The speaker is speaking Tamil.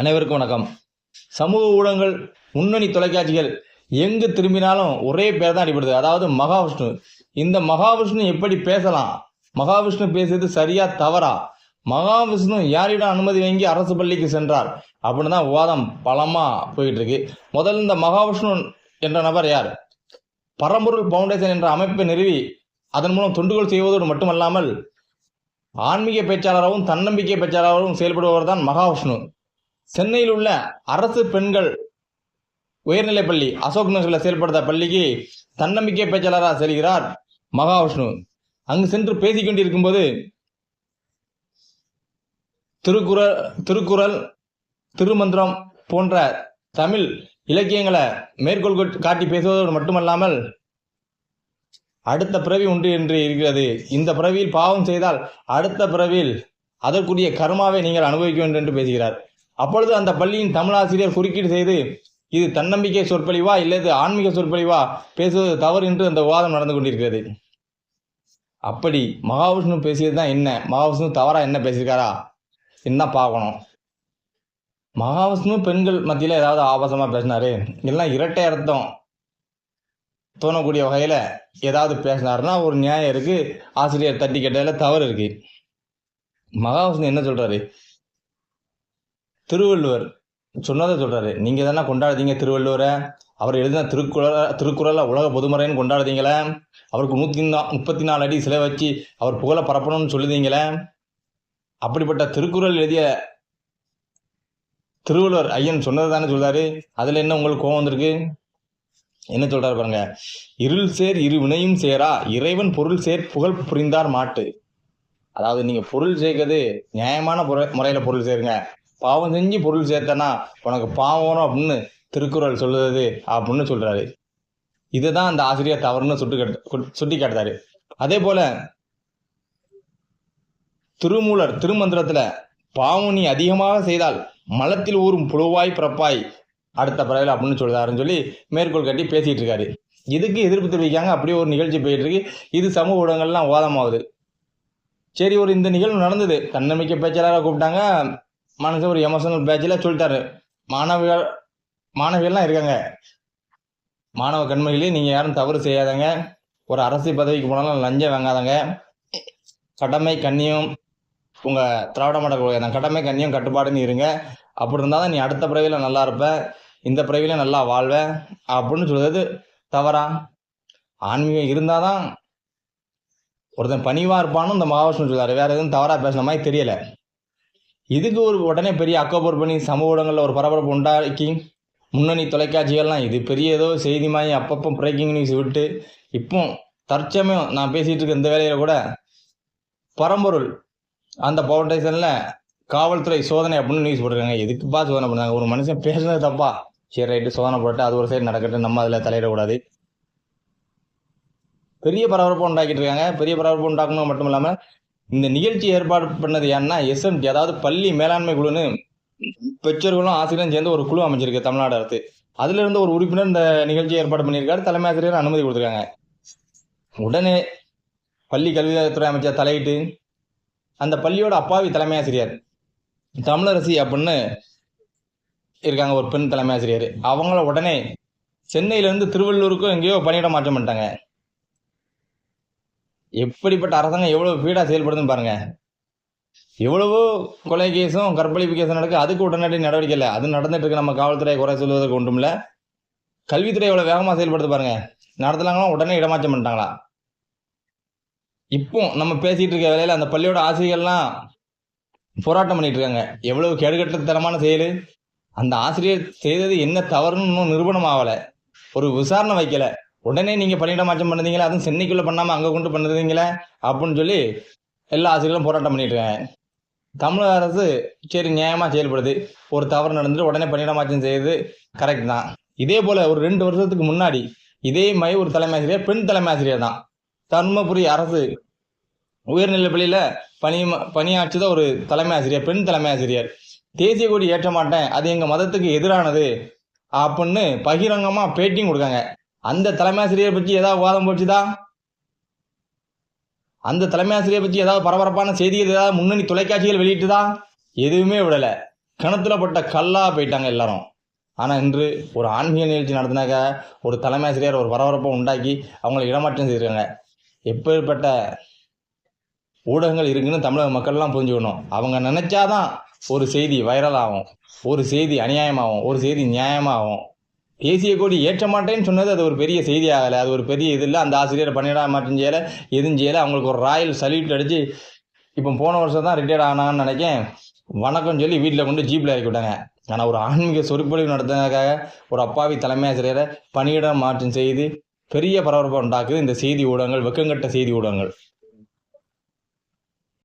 அனைவருக்கும் வணக்கம். சமூக ஊடகங்கள் முன்னணி தொலைக்காட்சிகள் எங்கு திரும்பினாலும் ஒரே பேர் தான் அடிபடுது. அதாவது மகாவிஷ்ணு. இந்த மகாவிஷ்ணு எப்படி பேசலாம்? மகாவிஷ்ணு பேசுறது சரியா தவறா? மகாவிஷ்ணு யாரிடம் அனுமதி வாங்கி அரசு பள்ளிக்கு சென்றார்? அப்படின்னு தான் விவாதம் பலமா போயிட்டு இருக்கு முதல்ல இந்த மகாவிஷ்ணு என்ற நபர் யார்? பரம்பொருள் பவுண்டேஷன் என்ற அமைப்பை நிறுவி அதன் மூலம் தொண்டுகோல் செய்வதோடு மட்டுமல்லாமல் ஆன்மீக பேச்சாளராகவும் தன்னம்பிக்கை பேச்சாளராகவும் செயல்படுபவர் தான் மகாவிஷ்ணு. சென்னையில் உள்ள அரசு பெண்கள் உயர்நிலைப் பள்ளி அசோக் நகரில் செயல்படுத்த பள்ளிக்கு தன்னம்பிக்கை பேச்சாளராக செல்கிறார் மகாவிஷ்ணு. அங்கு சென்று பேசிக் கொண்டிருக்கும் போது திருக்குறள் திருக்குறள் திருமந்திரம் போன்ற தமிழ் இலக்கியங்களை மேற்கோள் காட்டி பேசுவதோடு மட்டுமல்லாமல் அடுத்த பிறவி உண்டு என்று இருக்கிறது. இந்த பிறவியில் பாவம் செய்தால் அடுத்த பிறவியில் அதற்குரிய கர்மாவை நீங்கள் அனுபவிக்க வேண்டும் என்று பேசுகிறார். அப்பொழுது அந்த பள்ளியின் தமிழாசிரியர் குறுக்கீடு செய்து இது தன்னம்பிக்கை சொற்பொழிவா இல்லது ஆன்மீக சொற்பொழிவா பேசுவது தவறு என்று அந்த விவாதம் நடந்து கொண்டிருக்கிறது. அப்படி மகாவிஷ்ணு பேசியது தான் என்ன? மகாவிஷ்ணு தவறா என்ன பேசியிருக்காரா? என்ன பார்க்கணும்? மகாவிஷ்ணு பெண்கள் மத்தியில் ஏதாவது ஆபாசமாக பேசினாரு. எல்லாம் இரட்டை அர்த்தம். தோணக்கூடிய வகையில் ஏதாவது பேசினாருன்னா ஒரு நியாயம் இருக்குது ஆசிரியர் தட்டி கேட்டதில் தவறு இருக்குது மகாவிஷ்ணு என்ன சொல்கிறாரு திருவள்ளுவர் சொன்னதை சொல்கிறாரு நீங்கள் தானே கொண்டாடுதீங்க திருவள்ளுவரை? அவர் எழுதின திருக்குறள் திருக்குறளை உலக பொதுமறைன்னு கொண்டாடுதீங்களே அவருக்கு நூற்றி நா முப்பத்தி நாலு அடி சிலை வச்சு அவர் புகழை பரப்பணும்னு சொல்லுதீங்களே? அப்படிப்பட்ட திருக்குறள் எழுதிய திருவள்ளுவர் ஐயன் சொன்னது தானே சொல்கிறாரு அதில் என்ன உங்களுக்கு கோவம் வந்திருக்கு? என்ன சொல்கிறார் பாருங்க. இருள் சேர் இரு வினையும் சேரா இறைவன் பொருள் சேர் புகழ் புரிந்தார் மாட்டு. அதாவது நீங்கள் பொருள் சேர்க்கிறது நியாயமான முறை- முறையில் பொருள் சேருங்க. பாவம் செஞ்சு பொருள் சேர்த்தனா உனக்கு பாவம் அப்படின்னு திருக்குறள் சொல்லுது அப்படின்னு சொல்றாரு. இதுதான் அந்த ஆசிரியர் தவறுன்னு சுட்டு காட்டு- சுட்டி காட்டுறாரு. அதே போல திருமூலர் திருமந்திரத்துல பாவம் நீ அதிகமாக செய்தால் மலத்தில் ஊறும் புழுவாய் பிறப்பாய் அடுத்த பிறகு அப்படின்னு சொல்கிறாருன்னு சொல்லி மேற்கோள் கட்டி பேசிகிட்டு இருக்காரு. இதுக்கு எதிர்ப்பு தெரிவிக்காங்க அப்படியே ஒரு நிகழ்ச்சி போயிட்டு இருக்கு. இது சமூக ஊடகங்கள்லாம் வாதமாகுது சரி ஒரு இந்த நிகழ்வு நடந்தது. தன்னம்பிக்கை பேச்சாளராக கூப்பிட்டாங்க. மனசு ஒரு எமோஷனல் பேட்சில் சொல்லிட்டாரு. மாணவிகள் மாணவிகள்லாம் இருக்காங்க. மாணவ கண்மணிகளே நீங்கள் யாரும் தவறு செய்யாதங்க. ஒரு அரசு பதவிக்கு போனாலும் லஞ்சம் வாங்காதங்க. கடமை கண்ணியம் உங்கள் திராவிட மாடல் கொள்கை தான். கடமை கண்ணியம் கட்டுப்பாடுன்னு இருங்க. அப்படி இருந்தால் தான் நீ அடுத்த பிறவியில் நல்லா இருப்ப. இந்த பிறவியில் நல்லா வாழ்வ. அப்படின்னு சொல்கிறது தவறா? ஆன்மீகம் இருந்தால் தான் ஒருத்தன் பணிவாக இருப்பான்னு இந்த மகாவிஷ்ணு சொல்கிறார் வேற எதுவும் தவறாக பேசுன மாதிரி தெரியலை. இதுக்கு ஒரு உடனே பெரிய அக்கோபர் பண்ணி சமூக ஊடகங்களில் ஒரு பரபரப்பு உண்டாக்கி முன்னணி தொலைக்காட்சிகள்லாம் இது பெரிய ஏதோ செய்தி மாதிரி அப்பப்போ பிரேக்கிங் நியூஸ் விட்டு இப்போ தற்சமயம் நான் பேசிகிட்டு இருக்க இந்த வேலையில் கூட பரம்பொருள் அந்த பவுண்டேஷன்ல காவல்துறை சோதனை அப்படின்னு நியூஸ் போட்டிருக்காங்க. எதுக்குப்பா சோதனை பண்ணாங்க ஒரு மனுஷன் பேசுனது தப்பா? சரி ரைட்டு சோதனை போட்டு அது ஒரு சைடு நடக்கட்டும் நம்ம அதில் தலையிடக்கூடாது. பெரிய பரபரப்பு உண்டாக்கிட்டு இருக்காங்க. பெரிய பரபரப்பு உண்டாக்கணும் மட்டும் இல்லாமல் இந்த நிகழ்ச்சி ஏற்பாடு பண்ணது ஏன்னா எஸ்எம்டி அதாவது பள்ளி மேலாண்மை குழுன்னு பெற்றோர்களும் ஆசிரியரும் சேர்ந்து ஒரு குழு அமைச்சிருக்கு தமிழ்நாடு அரசு. அதுல இருந்து ஒரு உறுப்பினர் இந்த நிகழ்ச்சியை ஏற்பாடு பண்ணியிருக்காரு. தலைமை ஆசிரியர் அனுமதி கொடுத்துருக்காங்க. உடனே பள்ளி கல்வித்துறை அமைச்சர் தலையிட்டு அந்த பள்ளியோட அப்பாவி தலைமை ஆசிரியர் தமிழரசி அப்படின்னு இருக்காங்க ஒரு பெண் தலைமை ஆசிரியர். அவங்கள உடனே சென்னையிலேருந்து திருவள்ளூருக்கும் எங்கேயோ பணியிட மாற்றம் பண்ணிட்டாங்க. எப்படிப்பட்ட அரசாங்கம் எவ்வளோ ஃபீடாக செயல்படுதுன்னு பாருங்கள் எவ்வளவோ கொலை கேஸும் கற்பழிப்பு கேஸும் நடக்கு. அதுக்கு உடனடி நடவடிக்கை இல்லை. அது நடந்துட்டு இருக்கு. நம்ம காவல்துறையை குறை சொல்வதற்கு ஒன்றும் இல்லை கல்வித்துறை எவ்வளோ வேகமாக செயல்படுது பாருங்க. நடத்துலாங்களா உடனே இடமாற்றம் பண்ணிட்டாங்களா? இப்போ நம்ம பேசிகிட்டு இருக்க வேலையில் அந்த பள்ளியோட ஆசிரியர்கள்லாம் போராட்டம் பண்ணிட்டு இருக்காங்க. எவ்வளவு கெடுகட்டத்தனமான செயல். அந்த ஆசிரியர் செய்தது என்ன தவறுன்னு இன்னும் நிரூபணம் ஆகலை. ஒரு விசாரணை வைக்கலை. உடனே நீங்கள் பணியிட மாற்றம் பண்ணுறீங்களா அதுவும் சென்னைக்குள்ளே பண்ணாம அங்கே கொண்டு பண்ணுறீங்களே அப்படின்னு சொல்லி எல்லா ஆசிரியர்களும் போராட்டம் பண்ணிட்டு இருக்காங்க. தமிழக அரசு சரி நியாயமாக செயல்படுது. ஒரு தவறு நடந்துட்டு உடனே பணியிட மாற்றம் செய்யுது கரெக்ட் தான். இதே போல் ஒரு ரெண்டு வருஷத்துக்கு முன்னாடி இதே மாதிரி ஒரு தலைமை ஆசிரியர் பெண் தலைமை ஆசிரியர் தான். தர்மபுரி அரசு உயர்நிலை பள்ளியில் பணி பணியாற்றுத ஒரு தலைமை ஆசிரியர் பெண் தலைமை ஆசிரியர். தேசிய கொடி ஏற்ற மாட்டேன் அது எங்கள் மதத்துக்கு எதிரானது அப்படின்னு பகிரங்கமாக பேட்டியும் கொடுக்காங்க. அந்த தலைமையாசிரியர் பற்றி ஏதாவது வாதம் போச்சுதா? அந்த தலைமையாசிரியர் பற்றி ஏதாவது பரபரப்பான செய்திகள் ஏதாவது முன்னணி தொலைக்காட்சிகள் வெளியிட்டுதா? எதுவுமே விடலை. கிணத்துல பட்ட கல்லாக போயிட்டாங்க எல்லாரும். ஆனால் இன்று ஒரு ஆன்மீக நிகழ்ச்சி நடத்தினாக்க ஒரு தலைமையாசிரியர் ஒரு பரபரப்பை உண்டாக்கி அவங்களை இடமாற்றம் செய்திருக்காங்க. எப்பேற்பட்ட ஊடகங்கள் இருக்குன்னு தமிழக மக்கள்லாம் புரிஞ்சுக்கணும். அவங்க நினச்சாதான் ஒரு செய்தி வைரல் ஆகும் ஒரு செய்தி அநியாயமாகும் ஒரு செய்தி நியாயமாகும். தேசிய கொடி ஏற்ற மாட்டேன்னு சொன்னது அது ஒரு பெரிய செய்தி ஆகலை. அது ஒரு பெரிய இது இல்லை. அந்த ஆசிரியர் பன்னிரா மாற்றம் செய்யலை எதுவும் செய்யலை அவங்களுக்கு ஒரு ராயல் சல்யூட் அடித்து இப்போ போன வருஷம் தான் ரிட்டையர்ட் ஆனான்னு நினைக்கேன். வணக்கம் சொல்லி வீட்டில் கொண்டு ஜீப்பில் இறக்கி விட்டாங்க. ஆனால் ஒரு ஆன்மீக சொற்பொழிவு நடத்தினதுக்காக ஒரு அப்பாவி தலைமை ஆசிரியரை பணியிட மாற்றம் செய்து பெரிய பரபரப்பை உண்டாக்குது. இந்த செய்தி ஊடகங்கள் வெக்கங்கட்ட செய்தி ஊடகங்கள்.